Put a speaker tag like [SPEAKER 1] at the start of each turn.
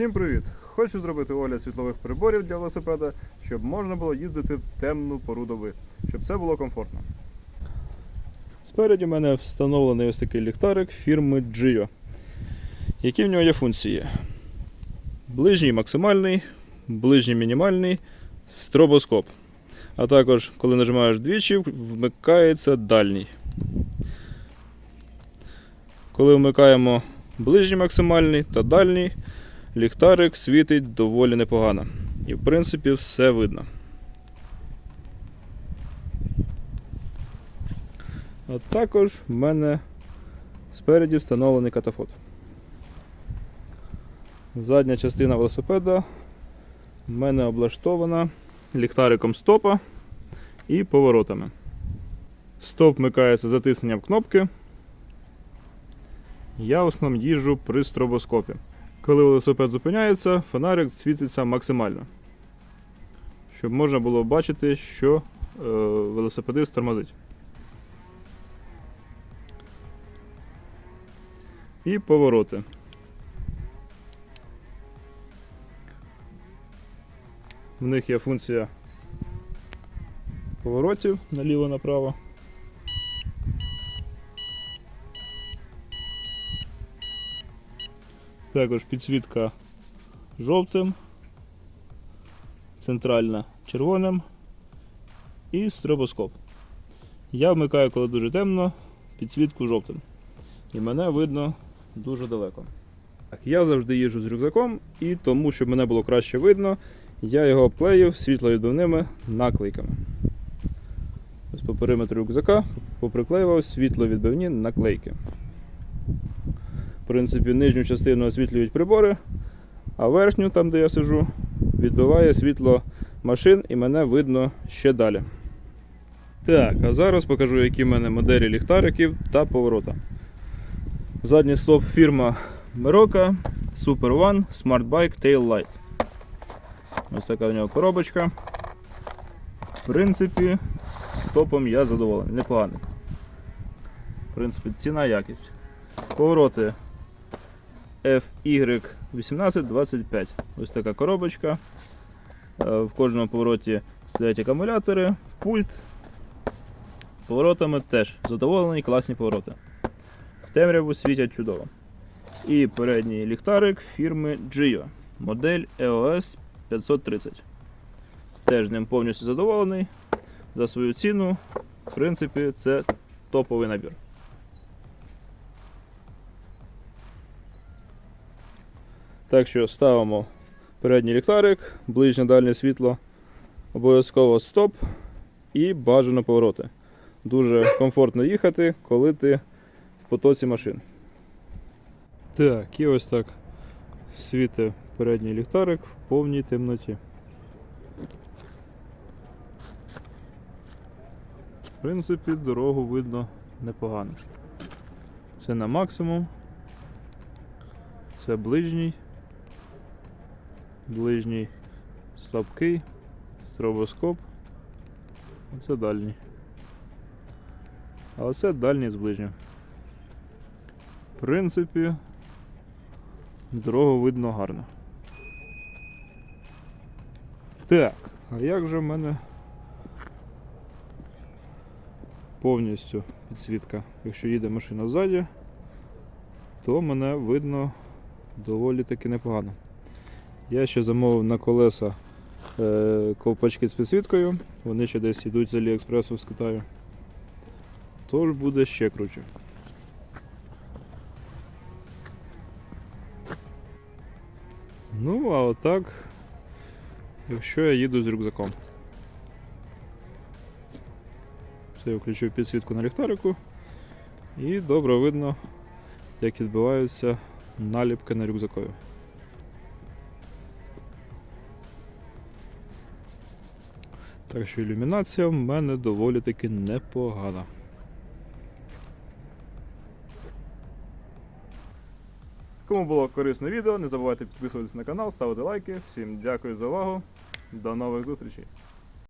[SPEAKER 1] Всім привіт! Хочу зробити огляд світлових приборів для велосипеда, щоб можна було їздити в темну пору доби, щоб це було комфортно. Спереді в мене встановлений ось такий ліхтарик фірми Gio. Які в нього є функції? Ближній максимальний, ближній мінімальний, стробоскоп. А також, коли нажимаєш двічі, вмикається дальній. Коли вмикаємо ближній максимальний та дальній, ліхтарик світить доволі непогано. І в принципі все видно. А також в мене спереді встановлений катафот. Задня частина велосипеда в мене облаштована ліхтариком стопа і поворотами. Стоп вмикається затисненням кнопки. Я в основному їжджу при стробоскопі. Коли велосипед зупиняється, фонарик світиться максимально. Щоб можна було бачити, що е, велосипедист тормозить. І повороти. В них є функція поворотів наліво-направо. Також підсвітка жовтим, центральна червоним і стробоскоп. Я вмикаю, коли дуже темно, підсвітку жовтим. І мене видно дуже далеко. Так, я завжди їжджу з рюкзаком, і тому, щоб мене було краще видно, я його обклеїв світловідбивними наклейками. Ось по периметру рюкзака поприклеював світловідбивні наклейки. Принципі, нижню частину освітлюють прибори, а верхню, там де я сижу, відбиває світло машин і мене видно ще далі. Так, а зараз покажу, які в мене моделі ліхтариків та поворота. Задній стоп фірма Meroka Super One Smart Bike Tail Light. Ось така в нього коробочка. В принципі, стопом я задоволений, непоганий. В принципі, ціна якість. Повороти FY1825. Ось така коробочка. Е, В кожному повороті стоять акумулятори, пульт. Поворотами теж задоволені, класні повороти. В темряву світять чудово. І передній ліхтарик фірми Gio. Модель EOS 530. Теж ним повністю задоволений. За свою ціну, в принципі, це топовий набір. Так що ставимо передній ліхтарик, ближнє дальнє світло, обов'язково стоп і бажано повороти. Дуже комфортно їхати, коли ти в потоці машин. Так, і ось так світить передній ліхтарик в повній темноті. В принципі, дорогу видно непогано. Це на максимум. Це ближній. Ближній слабкий, стробоскоп. Це дальній. А оце дальній з ближнього. В принципі, дорогу видно гарно. Так, а як же в мене повністю підсвітка? Якщо їде машина ззаді, то мене видно доволі таки непогано. Я ще замовив на колеса е, ковпачки з підсвіткою. Вони ще десь йдуть з Аліекспресу з Китаю. Тож буде ще круче. Ну, а отак, якщо я їду з рюкзаком. Це я включив підсвітку на ліхтарику і добре видно, як відбиваються наліпки на рюкзакові. Так що ілюмінація в мене доволі таки непогана. Кому було корисне відео, не забувайте підписуватися на канал, ставити лайки. Всім дякую за увагу. До нових зустрічей!